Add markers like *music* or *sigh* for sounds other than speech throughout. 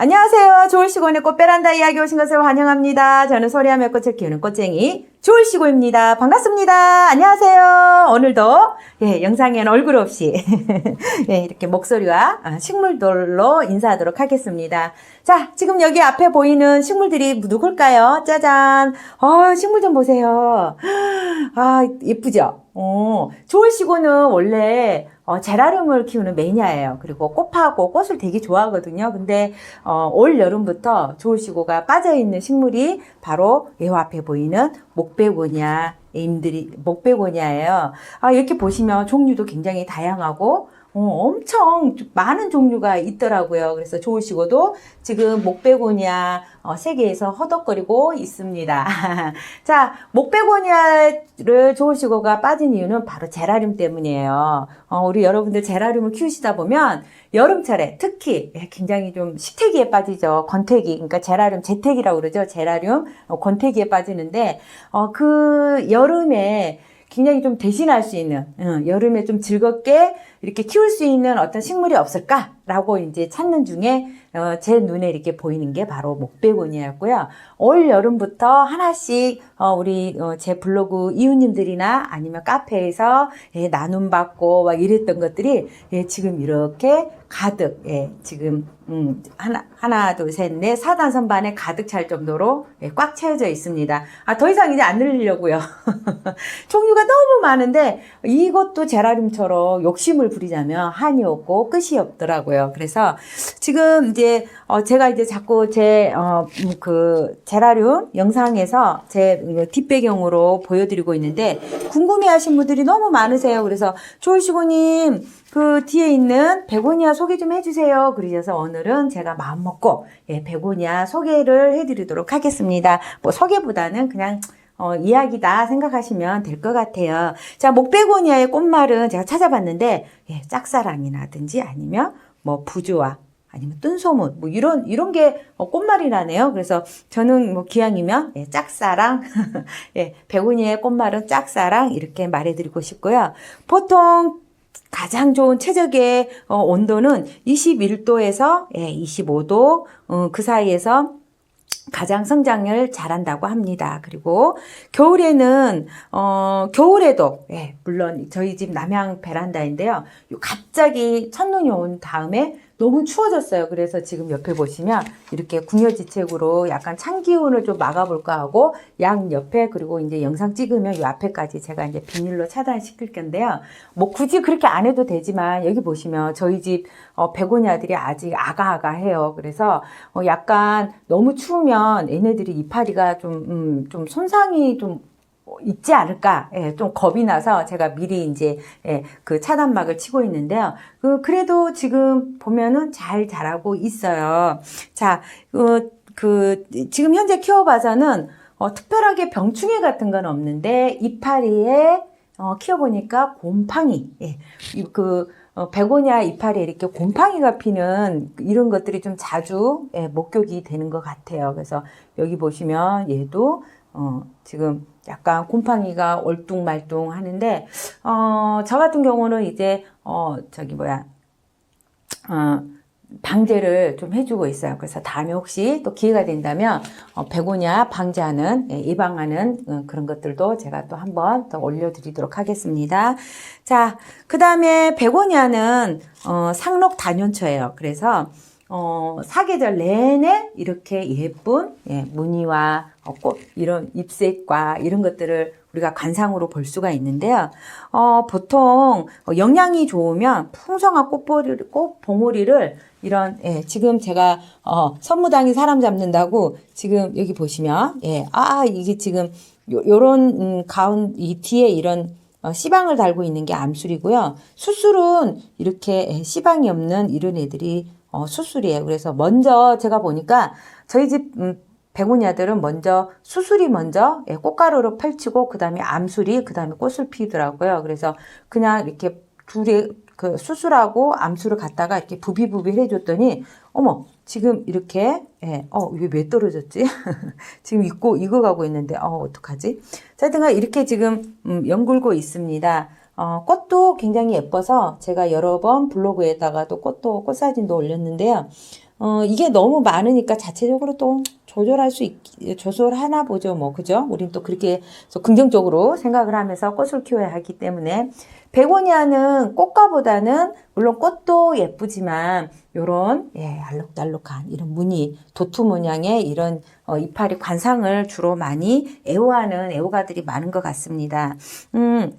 안녕하세요. 좋을시고의 꽃베란다 이야기 오신 것을 환영합니다. 저는 소리하며 꽃을 키우는 꽃쟁이 좋을시고입니다. 반갑습니다. 안녕하세요. 오늘도 예, 영상에는 얼굴 없이 *laughs* 예, 이렇게 목소리와 아, 식물들로 인사하도록 하겠습니다. 자, 지금 여기 앞에 보이는 식물들이 누굴까요? 짜잔. 아, 식물 좀 보세요. *gasps* 아, 예쁘죠? 어, 좋을시고는 원래 어, 제라늄을 키우는 매니아예요. 그리고 꽃하고 꽃을 되게 좋아하거든요. 근데 어, 올 여름부터 좋으시고가 빠져있는 식물이 바로 이 앞에 보이는 목베고니아 임들이 목베고니아예요. 아, 이렇게 보시면 종류도 굉장히 다양하고 어, 엄청 많은 종류가 있더라고요. 그래서 좋으시고도 지금 목베고니아 어, 세계에서 허덕거리고 있습니다. *laughs* 자, 목베고니아를 좋으시고가 빠진 이유는 바로 제라늄 때문이에요. 어, 우리 여러분들 제라늄을 키우시다 보면 여름철에 특히 예, 굉장히 좀 식태기에 빠지죠. 건태기, 그러니까 제라늄 재택이라고 그러죠. 제라늄 어, 건태기에 빠지는데 어, 그 여름에 굉장히 좀 대신할 수 있는 어, 여름에 좀 즐겁게 이렇게 키울 수 있는 어떤 식물이 없을까라고 이제 찾는 중에 어, 제 눈에 이렇게 보이는 게 바로 목베고니아였고요. 올 여름부터 하나씩 어, 우리 어, 제 블로그 이웃님들이나 아니면 카페에서 예, 나눔 받고 막 이랬던 것들이 예, 지금 이렇게 가득 예, 지금 음, 하나 하나 둘셋넷 사단 선반에 가득 찰 정도로 예, 꽉 채워져 있습니다. 아 더 이상 이제 안 늘리려고요. *laughs* 종류가 너무 많은데 이것도 제라늄처럼 욕심을 부리자면 한이 없고 끝이 없더라고요. 그래서 지금 이제 어 제가 이제 자꾸 제 어 그 제라늄 영상에서 제 뒷배경으로 보여드리고 있는데 궁금해하신 분들이 너무 많으세요. 그래서 조울시고님 그 뒤에 있는 베고니아 소개 좀 해주세요. 그러셔서 오늘은 제가 마음 먹고 예, 베고니아 소개를 해드리도록 하겠습니다. 뭐 소개보다는 그냥 어, 이야기다 생각하시면 될 것 같아요. 자, 목베고니아의 꽃말은 제가 찾아봤는데, 예, 짝사랑이라든지 아니면 뭐 부조화, 아니면 뜬소문, 뭐 이런, 이런 게 어, 꽃말이라네요. 그래서 저는 뭐 기왕이면, 예, 짝사랑, *laughs* 예, 베고니아의 꽃말은 짝사랑, 이렇게 말해드리고 싶고요. 보통 가장 좋은 최적의 어, 온도는 21도에서 예, 25도, 어, 그 사이에서 가장 성장을 잘한다고 합니다. 그리고 겨울에는 어 겨울에도 예, 물론 저희 집 남향 베란다인데요. 갑자기 첫눈이 온 다음에 너무 추워졌어요. 그래서 지금 옆에 보시면 이렇게 궁여지책으로 약간 찬 기운을 좀 막아볼까 하고 양 옆에 그리고 이제 영상 찍으면 이 앞에까지 제가 이제 비닐로 차단시킬 건데요. 뭐 굳이 그렇게 안 해도 되지만 여기 보시면 저희 집 어, 베고니아들이 아직 아가아가 해요. 그래서 어, 약간 너무 추우면 얘네들이 이파리가 좀, 음, 좀 손상이 좀 있지 않을까, 예, 좀 겁이 나서 제가 미리 이제, 예, 그 차단막을 치고 있는데요. 그, 그래도 지금 보면은 잘 자라고 있어요. 자, 그, 그, 지금 현재 키워봐서는, 어, 특별하게 병충해 같은 건 없는데, 이파리에, 어, 키워보니까 곰팡이, 예, 그, 어, 베고니아 이파리에 이렇게 곰팡이가 피는 이런 것들이 좀 자주 예, 목격이 되는 것 같아요. 그래서 여기 보시면 얘도 어, 지금 약간 곰팡이가 얼뚱말뚱 하는데, 어, 저 같은 경우는 이제, 어, 저기 뭐야, 어, 방제를 좀 해주고 있어요. 그래서 다음에 혹시 또 기회가 된다면, 어, 베고니아 방제하는, 예, 예방하는 어, 그런 것들도 제가 또 한번 더 올려드리도록 하겠습니다. 자, 그 다음에 베고니아는, 어, 상록 단연초예요. 그래서, 어, 사계절 내내 이렇게 예쁜 예, 무늬와 어, 꽃, 이런 잎색과 이런 것들을 우리가 관상으로 볼 수가 있는데요. 어, 보통 영양이 좋으면 풍성한 꽃보리를, 꽃 봉오리를 이런, 예, 지금 제가, 어, 선무당이 사람 잡는다고 지금 여기 보시면, 예, 아, 이게 지금 요, 요런, 음, 가운, 이 뒤에 이런 어, 씨방을 달고 있는 게 암술이고요. 수술은 이렇게 예, 씨방이 없는 이런 애들이 어, 수술이에요. 그래서 먼저 제가 보니까 저희 집 음, 백오니아들은 먼저 수술이 먼저 예, 꽃가루로 펼치고 그 다음에 암술이 그 다음에 꽃을 피우더라고요. 그래서 그냥 이렇게 둘이 그 수술하고 암술을 갖다가 이렇게 부비부비 해줬더니 어머 지금 이렇게 예, 어 이게 왜 떨어졌지? *laughs* 지금 익고 익어가고 있는데 어 어떡하지? 자, 하여튼간 이렇게 지금 음, 연굴고 있습니다. 어, 꽃도 굉장히 예뻐서 제가 여러 번 블로그에다가도 꽃도 꽃 사진도 올렸는데요. 어, 이게 너무 많으니까 자체적으로 또 조절할 수 있, 조절하나 보죠. 뭐, 그죠? 우린 또 그렇게 또 긍정적으로 생각을 하면서 꽃을 키워야 하기 때문에. 베고니아는 꽃가보다는 물론 꽃도 예쁘지만 요런 예, 알록달록한 이런 무늬, 도투 모양의 이런 어, 이파리 관상을 주로 많이 애호하는 애호가들이 많은 것 같습니다. 음,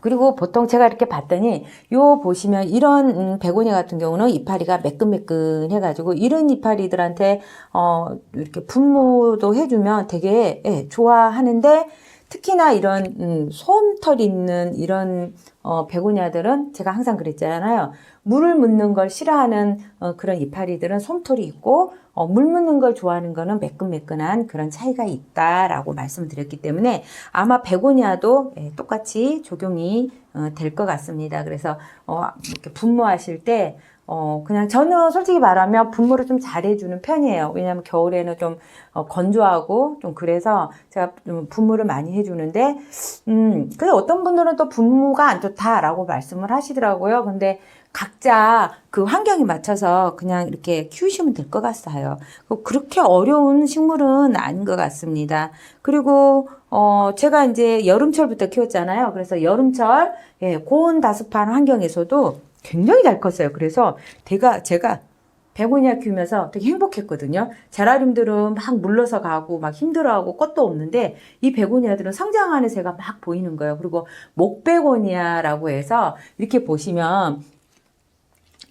그리고 보통 제가 이렇게 봤더니 요 보시면 이런 음, 베고니아 같은 경우는 이파리가 매끈매끈 해가지고 이런 이파리들한테 어 이렇게 분무도 해주면 되게 예, 좋아하는데 특히나 이런 음, 솜털 있는 이런 어, 베고니아들은 제가 항상 그랬잖아요. 물을 묻는 걸 싫어하는 어, 그런 이파리들은 솜털이 있고 어, 물 묻는 걸 좋아하는 거는 매끈매끈한 그런 차이가 있다라고 말씀을 드렸기 때문에 아마 베고니아도 예, 똑같이 적용이 어, 될 것 같습니다. 그래서 어, 이렇게 분무하실 때 어, 그냥 저는 솔직히 말하면 분무를 좀 잘해주는 편이에요. 왜냐하면 겨울에는 좀 어, 건조하고 좀 그래서 제가 좀 분무를 많이 해주는데, 음, 근데 어떤 분들은 또 분무가 안 좋다 라고 말씀을 하시더라고요. 근데 각자 그 환경에 맞춰서 그냥 이렇게 키우시면 될 것 같아요. 그렇게 어려운 식물은 아닌 것 같습니다. 그리고 어 제가 이제 여름철부터 키웠잖아요. 그래서 여름철 예, 고온 다습한 환경에서도 굉장히 잘 컸어요. 그래서 제가 제가 베고니아 키우면서 되게 행복했거든요. 제라늄들은 막 물러서 가고 막 힘들어하고 꽃도 없는데 이 베고니아들은 성장하는 새가 막 보이는 거예요. 그리고 목베고니아라고 해서 이렇게 보시면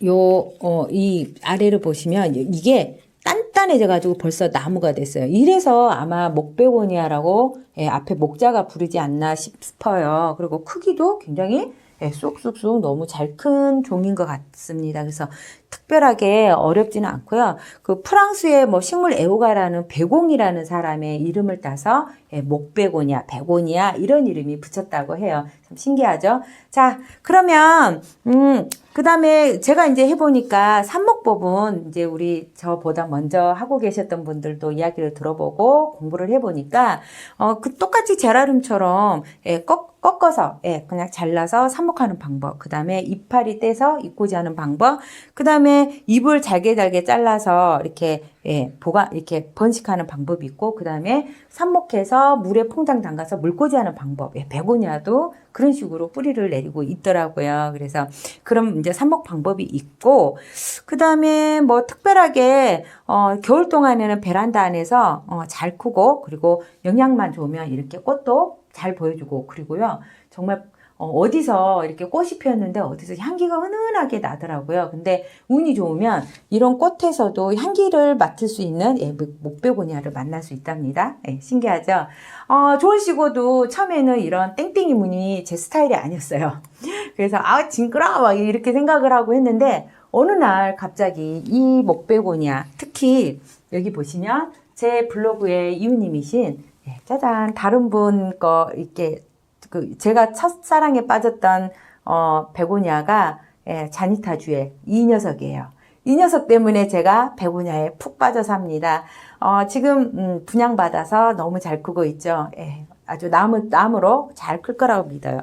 요, 어, 이 아래를 보시면 이게 단단해져가지고 벌써 나무가 됐어요. 이래서 아마 목베고니아라고 예, 앞에 목자가 부르지 않나 싶어요. 그리고 크기도 굉장히 예, 쏙쏙쏙 너무 잘 큰 종인 것 같습니다. 그래서 특별하게 어렵지는 않고요. 그 프랑스의 뭐 식물 애호가라는 베공이라는 사람의 이름을 따서 예, 목베고니아, 베고니아 이런 이름이 붙였다고 해요. 참 신기하죠? 자, 그러면 음, 그 다음에 제가 이제 해보니까 삽목법은 이제 우리 저보다 먼저 하고 계셨던 분들도 이야기를 들어보고 공부를 해보니까 어, 그 똑같이 제라늄처럼 예, 꺾, 꺾어서 예, 그냥 잘라서 삽목하는 방법. 그 다음에 이파리 떼서 잎꽂이 하는 방법. 그 다음에 잎을 잘게 잘게 잘라서 이렇게 예, 보관 이렇게 번식하는 방법이 있고 그다음에 삽목해서 물에 퐁당 담가서 물꽂이하는 방법. 예, 베고니아도 그런 식으로 뿌리를 내리고 있더라고요. 그래서 그럼 이제 삽목 방법이 있고 그다음에 뭐 특별하게 어, 겨울 동안에는 베란다 안에서 어, 잘 크고 그리고 영양만 좋으면 이렇게 꽃도 잘 보여주고 그리고요. 정말 어, 어디서 이렇게 꽃이 피었는데 어디서 향기가 은은하게 나더라고요. 근데 운이 좋으면 이런 꽃에서도 향기를 맡을 수 있는 예, 목베고니아를 만날 수 있답니다. 예, 신기하죠? 어, 좋으시고도 처음에는 이런 땡땡이 무늬 제 스타일이 아니었어요. *laughs* 그래서 아 징그러워 막 이렇게 생각을 하고 했는데 어느 날 갑자기 이 목베고니아 특히 여기 보시면 제 블로그에 이웃님이신 예, 짜잔 다른 분 거 이렇게 그 제가 첫사랑에 빠졌던 어 베고니아가 예, 자니타주의 이 녀석이에요. 이 녀석 때문에 제가 베고니아에 푹 빠져 삽니다. 어, 지금 음, 분양받아서 너무 잘 크고 있죠. 예, 아주 나무 나무로 잘 클 거라고 믿어요.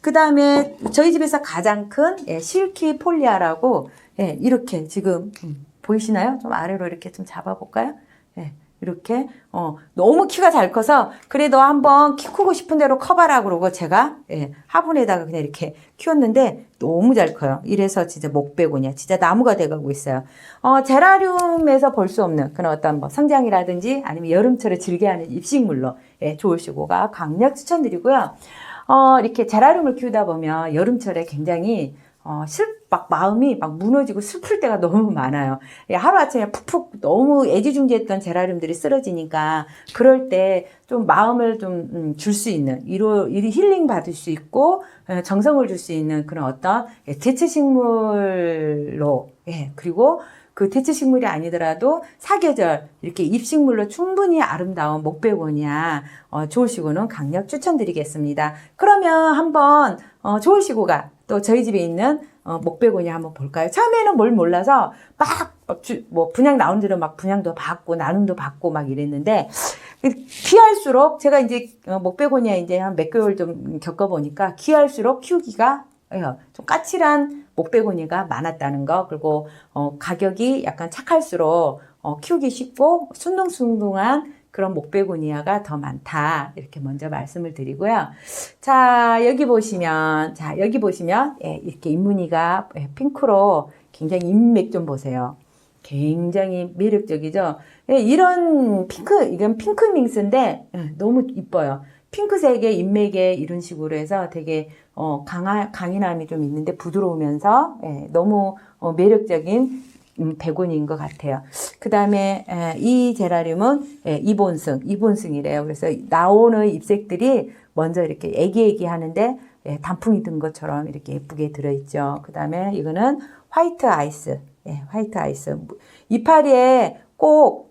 그 다음에 저희 집에서 가장 큰 예, 실키 폴리아라고 예, 이렇게 지금 음, 보이시나요? 좀 아래로 이렇게 좀 잡아볼까요? 예. 이렇게 어 너무 키가 잘 커서 그래도 한번 키 크고 싶은 대로 커봐라 그러고 제가 예, 화분에다가 그냥 이렇게 키웠는데 너무 잘 커요. 이래서 진짜 목베고니아 진짜 나무가 돼가고 있어요. 어 제라늄에서 볼 수 없는 그런 어떤 뭐 성장이라든지 아니면 여름철에 즐겨하는 입식물로 예, 좋으시고가 강력 추천드리고요. 어 이렇게 제라늄을 키우다 보면 여름철에 굉장히 어, 슬, 막 마음이 막 무너지고 슬플 때가 *laughs* 너무 많아요. 예, 하루아침에 푹푹 너무 애지중지했던 제라늄들이 쓰러지니까 그럴 때 좀 마음을 좀 줄 수 있는, 이로, 이 힐링 받을 수 있고, 예, 정성을 줄 수 있는 그런 어떤 예, 대체식물로, 예, 그리고 그 대체식물이 아니더라도 사계절 이렇게 입식물로 충분히 아름다운 목베고니아 어, 좋으시고는 강력 추천드리겠습니다. 그러면 한번 어, 좋으시고가 또 저희 집에 있는 어, 목베고니아 한번 볼까요? 처음에는 뭘 몰라서 막, 막 주, 뭐 분양 나온 대로 막 분양도 받고 나눔도 받고 막 이랬는데 귀할수록 제가 이제 어, 목베고니아 이제 한 몇 개월 좀 겪어보니까 귀할수록 키우기가 예, 좀 까칠한 목베고니가 많았다는 거 그리고 어, 가격이 약간 착할수록 어, 키우기 쉽고 순둥순둥한 그런 목베고니아가 더 많다 이렇게 먼저 말씀을 드리고요. 자 여기 보시면 자 여기 보시면 예, 이렇게 잎무늬가 예, 핑크로 굉장히 잎맥 좀 보세요. 굉장히 매력적이죠. 예, 이런 핑크 이건 핑크 밍스인데 예, 너무 이뻐요. 핑크색의 인맥에 이런 식으로 해서 되게 어, 강하, 강인함이 좀 있는데 부드러우면서 예, 너무 어, 매력적인 음, 백원인 것 같아요. 그 다음에 이 제라늄은 예, 이본승, 이본승이래요. 그래서 나오는 잎색들이 먼저 이렇게 애기애기 하는데 예, 단풍이 든 것처럼 이렇게 예쁘게 들어있죠. 그 다음에 이거는 화이트 아이스, 예, 화이트 아이스. 이파리에 꼭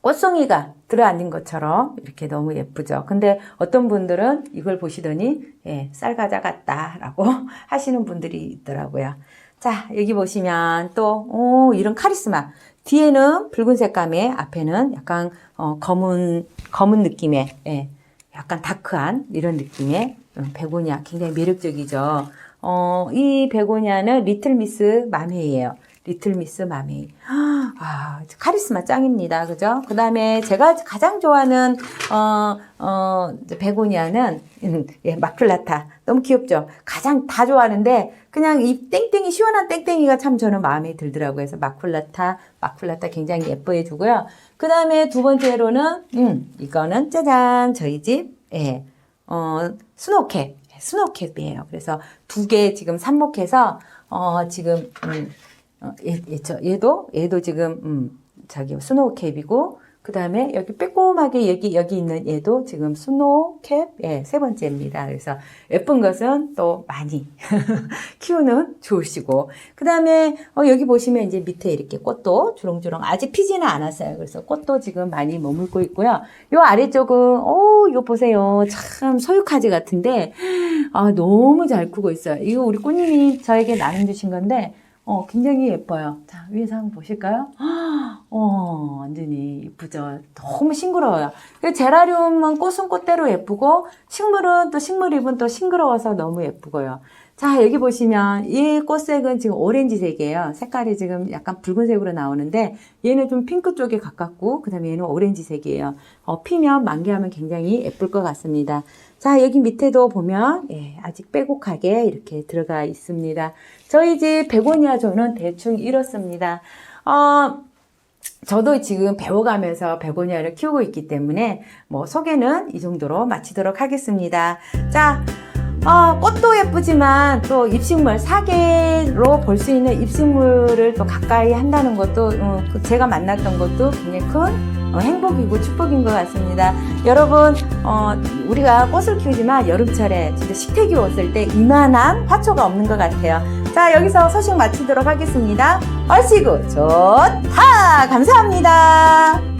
꽃송이가 들어앉은 것처럼 이렇게 너무 예쁘죠. 근데 어떤 분들은 이걸 보시더니 예, 쌀과자 같다라고 *laughs* 하시는 분들이 있더라고요. 자, 여기 보시면 또, 오, 이런 카리스마. 뒤에는 붉은 색감에 앞에는 약간 어, 검은, 검은 느낌의, 예, 약간 다크한 이런 느낌의 음, 베고니아. 굉장히 매력적이죠. 어, 이 베고니아는 리틀 미스 맘헤이예요. 리틀 미스 마미. 아, 카리스마 짱입니다. 그죠? 그 다음에 제가 가장 좋아하는, 어, 어, 베고니아는, 음, *laughs* 예, 마클라타. 너무 귀엽죠? 가장 다 좋아하는데, 그냥 이 땡땡이, 시원한 땡땡이가 참 저는 마음에 들더라고요. 그래서 마쿨라타, 마쿨라타 굉장히 예뻐해 주고요. 그 다음에 두 번째로는, 음, 이거는 짜잔, 저희 집, 예, 어, 스노캡. 스노캡이에요. 그래서 두 개 지금 삽목해서, 어, 지금, 음, 어, 얘, 얘, 저, 얘도, 얘도 지금, 음, 저기, 스노우 캡이고, 그 다음에 여기 빼꼼하게 여기, 여기 있는 얘도 지금 스노우 캡, 예, 세 번째입니다. 그래서 예쁜 것은 또 많이 *laughs* 키우는 좋으시고, 그 다음에, 어, 여기 보시면 이제 밑에 이렇게 꽃도 주렁주렁, 아직 피지는 않았어요. 그래서 꽃도 지금 많이 머물고 있고요. 요 아래쪽은, 오, 이거 보세요. 참 소유카지 같은데, 아, 너무 잘 크고 있어요. 이거 우리 꽃님이 저에게 나눠주신 건데, 어, 굉장히 예뻐요. 자, 위에서 한번 보실까요? *gasps* 어, 완전히 이쁘죠. 너무 싱그러워요. 그 제라늄은 꽃은 꽃대로 예쁘고, 식물은 또 식물잎은 또 싱그러워서 너무 예쁘고요. 자, 여기 보시면 이 꽃색은 지금 오렌지색이에요. 색깔이 지금 약간 붉은색으로 나오는데, 얘는 좀 핑크 쪽에 가깝고, 그 다음에 얘는 오렌지색이에요. 어, 피면 만개하면 굉장히 예쁠 것 같습니다. 자, 여기 밑에도 보면, 예, 아직 빼곡하게 이렇게 들어가 있습니다. 저희 집 베고니아 조는 대충 이렇습니다. 어, 저도 지금 배워가면서 베고니아를 키우고 있기 때문에 뭐 소개는 이 정도로 마치도록 하겠습니다. 자, 어, 꽃도 예쁘지만 또 입식물, 사계로 볼 수 있는 입식물을 또 가까이 한다는 것도 어, 그 제가 만났던 것도 굉장히 큰 어, 행복이고 축복인 것 같습니다. 여러분, 어, 우리가 꽃을 키우지만 여름철에 진짜 식태기 왔을 때 이만한 화초가 없는 것 같아요. 자, 여기서 소식 마치도록 하겠습니다. 얼씨구 좋다! 감사합니다.